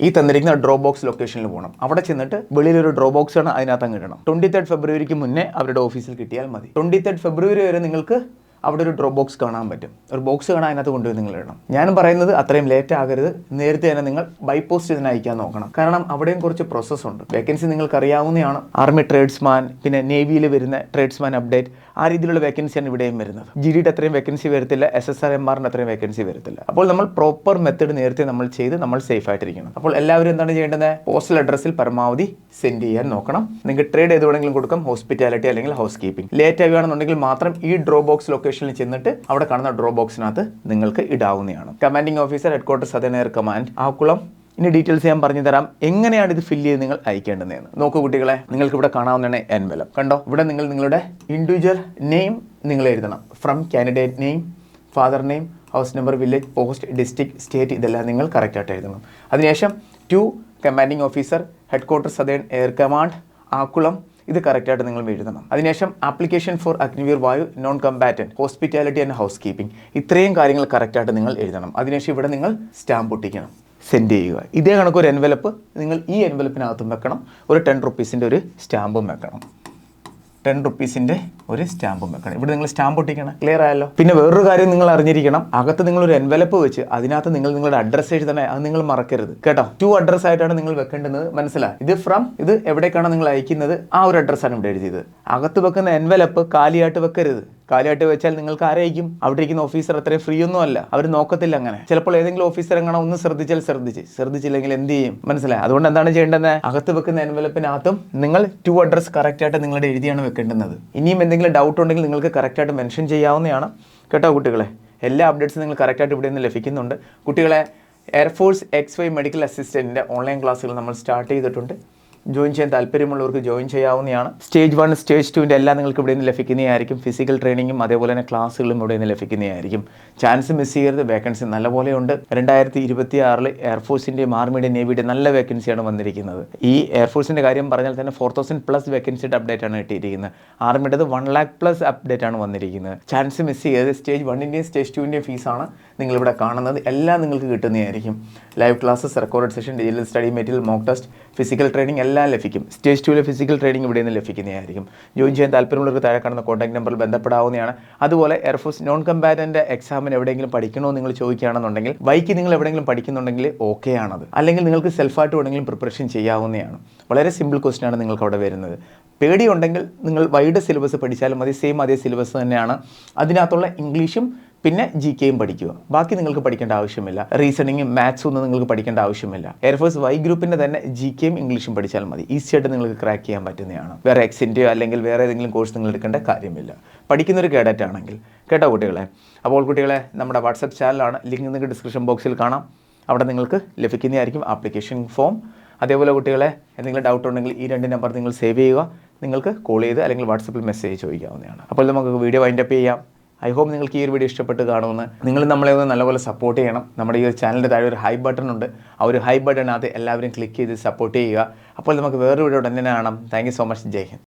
ഈ തന്നിരിക്കുന്ന ഡ്രോ ബോക്സ് ലൊക്കേഷനിൽ പോകണം അവിടെ ചെന്നിട്ട് വെളിയിലൊരു ഡ്രോ ബോക്സ് ആണ് അതിനകത്ത് അങ്ങ് ഇടണം. ട്വന്റി തേർഡ് ഫെബ്രുവരിക്ക് മുന്നേ അവരുടെ ഓഫീസിൽ കിട്ടിയാൽ മതി. ട്വന്റി തേർഡ് ഫെബ്രുവരി വരെ നിങ്ങൾക്ക് അവിടെ ഒരു ഡ്രോപ്പ് ബോക്സ് കാണാൻ പറ്റും. ഒരു ബോക്സ് കാണാൻ അതിനകത്ത് കൊണ്ടുപോയി നിങ്ങൾ ഇടണം. ഞാൻ പറയുന്നത് അത്രയും ലേറ്റ് ആകരുത്. നേരത്തെ തന്നെ നിങ്ങൾ ബൈ പോസ്റ്റ് ഇതിന് അയക്കാൻ നോക്കണം. കാരണം അവിടെയും കുറച്ച് പ്രോസസ്സ് ഉണ്ട്. വേക്കൻസി നിങ്ങൾക്ക് അറിയാവുന്നതാണ് ആർമി ട്രേഡ്സ്മാൻ പിന്നെ നേവിയിൽ വരുന്ന ട്രേഡ്സ്മാൻ അപ്ഡേറ്റ് ആ രീതിയിലുള്ള വേക്കൻസിയാണ് ഇവിടെയും വരുന്നത്. ജി ഡിയുടെ അത്രയും വേക്കൻസി വരത്തില്ല. എസ് എസ് ആർ എം ആറിന്റെ അത്രയും വേക്കൻസി വരത്തില്ല. അപ്പോൾ നമ്മൾ പ്രോപ്പർ മെത്തേഡ് നേരത്തെ നമ്മൾ ചെയ്ത് നമ്മൾ സേഫ് ആയിട്ടിരിക്കണം. അപ്പോൾ എല്ലാവരും എന്താണ് ചെയ്യേണ്ടത്? പോസ്റ്റൽ അഡ്രസ്സിൽ പരമാവധി സെൻഡ് ചെയ്യാൻ നോക്കണം. നിങ്ങൾക്ക് ട്രേഡ് ചെയ്ത് വേണമെങ്കിലും കൊടുക്കാം. ഹോസ്പിറ്റാലിറ്റി അല്ലെങ്കിൽ ഹൗസ് കീപ്പിംഗ് ലേറ്റ് ആവുകയാണെന്നുണ്ടെങ്കിൽ മാത്രം ഈ ഡ്രോ ബോക്സ് ലൊക്കേഷനിൽ ചെന്നിട്ട് അവിടെ കാണുന്ന ഡ്രോ ബോക്സിനകത്ത് നിങ്ങൾക്ക് ഇടാവുന്നതാണ്. Commanding officer head quarter southern air command Akkulam ഇനി ഡീറ്റെയിൽസ് ഞാൻ പറഞ്ഞു തരാം. എങ്ങനെയാണ് ഇത് ഫില്ല് ചെയ്ത് നിങ്ങൾ അയക്കേണ്ടതെന്ന്. നോക്കൂ കുട്ടികളെ നിങ്ങൾക്ക് ഇവിടെ കാണാവുന്നതാണ് എൻവലം കണ്ടോ? ഇവിടെ നിങ്ങൾ നിങ്ങളുടെ ഇൻഡിവിജ്വൽ നെയിം നിങ്ങൾ എഴുതണം. From candidate name father name house number village post district state ഇതെല്ലാം നിങ്ങൾ കറക്റ്റായിട്ട് എഴുതണം. അതിനുശേഷം to commanding officer head quarter southern air command Akkulam ഇത് കറക്റ്റായിട്ട് നിങ്ങൾ എഴുതണം. അതിനുശേഷം application for Agniveer Vayu non combatant hospitality and housekeeping ഇത്രയും കാര്യങ്ങൾ കറക്റ്റായിട്ട് നിങ്ങൾ എഴുതണം. അതിനുശേഷം ഇവിടെ നിങ്ങൾ സ്റ്റാമ്പ് ഒട്ടിക്കണം. സെൻഡ് ചെയ്യുക. ഇതേ കണക്ക് ഒരു എൻവലപ്പ് നിങ്ങൾ ഈ എൻവലപ്പിനകത്തും വെക്കണം. ഒരു ടെൻ റുപ്പീസിന്റെ ഒരു സ്റ്റാമ്പും വെക്കണം. ടെൻ റുപ്പീസിന്റെ ഒരു സ്റ്റാമ്പും വെക്കണം. ഇവിടെ നിങ്ങൾ സ്റ്റാമ്പ് ഒട്ടിക്കണം. ക്ലിയർ ആയല്ലോ. പിന്നെ വേറൊരു കാര്യം നിങ്ങൾ അറിഞ്ഞിരിക്കണം. അകത്ത് നിങ്ങൾ ഒരു എൻവലപ്പ് വെച്ച് അതിനകത്ത് നിങ്ങൾ നിങ്ങളുടെ അഡ്രസ്സ് എഴുതി തന്നെ അത് നിങ്ങൾ മറക്കരുത്. കേട്ടോ? ടു അഡ്രസ് ആയിട്ടാണ് നിങ്ങൾ വെക്കേണ്ടത്. മനസ്സിലായി? ഇത് ഫ്രം ഇത് എവിടേക്കാണ് നിങ്ങൾ അയക്കുന്നത്? ആ ഒരു അഡ്രസ്സാണ് ഇവിടെ എഴുതിയത്. അകത്ത് വെക്കുന്ന എൻവലപ്പ് കാലിയായിട്ട് വെക്കരുത്. കാലിയായിട്ട് വെച്ചാൽ നിങ്ങൾക്ക് ആരായിരിക്കും അവിടെ ഇരിക്കുന്ന ഓഫീസർ അത്രയും ഫ്രീ ഒന്നും അല്ല. അവർ നോക്കത്തില്ല അങ്ങനെ. ചിലപ്പോൾ ഏതെങ്കിലും ഓഫീസർ എങ്ങനെ ഒന്ന് ശ്രദ്ധിച്ചാൽ ശ്രദ്ധിച്ച്. ശ്രദ്ധിച്ചില്ലെങ്കിൽ എന്ത് ചെയ്യും? മനസ്സിലായി? അതുകൊണ്ട് എന്താണ് ചെയ്യേണ്ടത്? അകത്ത് വെക്കുന്ന എൻവലപ്പിനകത്തും നിങ്ങൾ ടു അഡ്രസ് കറക്റ്റ് ആയിട്ട് നിങ്ങളുടെ എഴുതിയാണ് വെക്കേണ്ടത് ഇനിയും എന്തെങ്കിലും ഡൗട്ട് ഉണ്ടെങ്കിൽ നിങ്ങൾക്ക് കറക്റ്റായിട്ട് മെൻഷൻ ചെയ്യാവുന്നതാണ്. കേട്ടോ കുട്ടികളെ? എല്ലാ അപ്ഡേറ്റ്സും നിങ്ങൾ കറക്റ്റായിട്ട് ഇവിടെ നിന്ന് ലഭിക്കുന്നുണ്ട്. കുട്ടികളെ air force X Y medical അസിസ്റ്റന്റിന്റെ online ക്ലാസ്സുകൾ നമ്മൾ സ്റ്റാർട്ട് ചെയ്തിട്ടുണ്ട്. ജോയിൻ ചെയ്യാൻ താല്പര്യമുള്ളവർക്ക് ജോയിൻ ചെയ്യാവുന്നതാണ്. സ്റ്റേജ് വൺ സ്റ്റേജ് ടുവിന്റെ എല്ലാം നിങ്ങൾക്ക് ഇവിടെ നിന്ന് ലഭിക്കുന്നതായിരിക്കും ഫിസിക്കൽ ട്രെയിനിങ്ങും അതേപോലെ തന്നെ ക്ലാസ്സുകളും ഇവിടെ നിന്ന് ലഭിക്കുന്നതായിരിക്കും. ചാൻസ് മിസ് ചെയ്യരുത്. വേക്കൻസി നല്ലപോലെ ഉണ്ട് രണ്ടായിരത്തി ഇരുപത്തി ആറിൽ എയർഫോഴ്സിന്റെയും ആർമിയുടെയും നേവിയുടെ നല്ല വേക്കൻസിയാണ് വന്നിരിക്കുന്നത്. ഈ എയർഫോഴ്സിന്റെ കാര്യം പറഞ്ഞാൽ തന്നെ ഫോർ തൗസൻഡ് പ്ലസ് വേക്കൻസിയുടെ അപ്ഡേറ്റ് ആണ് കിട്ടിയിരിക്കുന്നത്. ആർമിയുടേത് വൺ ലാക്ക് പ്ലസ് അപ്ഡേറ്റ് ആണ് വന്നിരിക്കുന്നത്. ചാൻസ് മിസ് ചെയ്യരുത്. സ്റ്റേജ് വണ്ണിന്റെയും സ്റ്റേജ് ടുവിന്റെയും ഫീസാണ് നിങ്ങളിവിടെ കാണുന്നത്. എല്ലാം നിങ്ങൾക്ക് കിട്ടുന്നതായിരിക്കും. Live classes record session digital study material mock test physical training എല്ലാം ലഭിക്കും. സ്റ്റേജ് ടുവിലെ ഫിസിക്കൽ ട്രെയിനിങ് ഇവിടെ നിന്ന് ലഭിക്കുന്നതായിരിക്കും. ജോയിൻ ചെയ്യാൻ താല്പര്യമുള്ളവർക്ക് താഴെ കാണുന്ന കോൺടാക്ട് നമ്പറിൽ ബന്ധപ്പെടാവുന്നതാണ്. അതുപോലെ എയർഫോഴ്സ് നോൺ കമ്പാറ്റന്റെ എക്സാമിന് എവിടെയെങ്കിലും പഠിക്കണോ നിങ്ങൾ ചോദിക്കുകയാണെന്നുണ്ടെങ്കിൽ ബൈക്ക് നിങ്ങൾ എവിടെയെങ്കിലും പഠിക്കുന്നുണ്ടെങ്കിൽ ഓക്കെ ആണത്. അല്ലെങ്കിൽ നിങ്ങൾക്ക് സെൽഫായിട്ട് വേണമെങ്കിലും പ്രിപ്പറേഷൻ ചെയ്യാവുന്നതാണ്. വളരെ സിമ്പിൾ ക്വസ്റ്റ്യൻ ആണ് നിങ്ങൾക്ക് അവിടെ വരുന്നത്. പേടിയുണ്ടെങ്കിൽ നിങ്ങൾ വൈഡ് സിലബസ് പഠിച്ചാലും മതി. സെയിം അതേ സിലബസ് തന്നെയാണ്. അതിനകത്തുള്ള ഇംഗ്ലീഷും പിന്നെ ജി കെയും പഠിക്കുക. ബാക്കി നിങ്ങൾക്ക് പഠിക്കേണ്ട ആവശ്യമില്ല. റീസണിങ്ങും മാത്സും ഒന്നും നിങ്ങൾക്ക് പഠിക്കേണ്ട ആവശ്യമില്ല. എയർഫോഴ്സ് വൈ ഗ്രൂപ്പിന്റെ തന്നെ ജി കെയും ഇംഗ്ലീഷും പഠിച്ചാൽ മതി. ഈസി ആയിട്ട് നിങ്ങൾക്ക് ക്രാക്ക് ചെയ്യാൻ പറ്റുന്നതാണ്. വേറെ എക്സിന്റെയോ അല്ലെങ്കിൽ വേറെ ഏതെങ്കിലും കോഴ്സ് നിങ്ങൾ എടുക്കേണ്ട കാര്യമില്ല. പഠിക്കുന്നൊരു കേഡറ്റ് ആണെങ്കിൽ കേട്ടോ കുട്ടികളെ? അപ്പോൾ കുട്ടികളെ നമ്മുടെ വാട്സപ്പ് ചാനലാണ് ലിങ്ക് നിങ്ങൾക്ക് ഡിസ്ക്രിപ്ഷൻ ബോക്സിൽ കാണാം. അവിടെ നിങ്ങൾക്ക് ലഭിക്കുന്നതായിരിക്കും ആപ്ലിക്കേഷൻ ഫോം അതേപോലെ കുട്ടികളെ എന്തെങ്കിലും ഡൗട്ട് ഉണ്ടെങ്കിൽ ഈ രണ്ട് നമ്പർ നിങ്ങൾ സേവ് ചെയ്യുക. നിങ്ങൾക്ക് കോൾ ചെയ്ത് അല്ലെങ്കിൽ വാട്സപ്പിൽ മെസ്സേജ് ചോദിക്കാവുന്നതാണ്. അപ്പോൾ നമുക്ക് വീഡിയോ വൈൻഡപ്പ് ചെയ്യാം. ഐ ഹോപ്പ് നിങ്ങൾക്ക് ഈ ഒരു വീഡിയോ ഇഷ്ടപ്പെട്ട് കാണുമെന്ന്. നിങ്ങൾ നമ്മളെ ഒന്ന് നല്ലപോലെ സപ്പോർട്ട് ചെയ്യണം. നമ്മുടെ ഈ ഒരു ചാനലിന്റെ താഴെ ഒരു ഹൈ ബട്ടൺ ഉണ്ട്. ആ ഒരു ഹൈ ബട്ടൺ അത് എല്ലാവരും ക്ലിക്ക് ചെയ്ത് സപ്പോർട്ട് ചെയ്യുക. അപ്പോൾ നമുക്ക് വേറൊരു വീഡിയോ ഉടനെ കാണാം. Thank so much Jai Hind.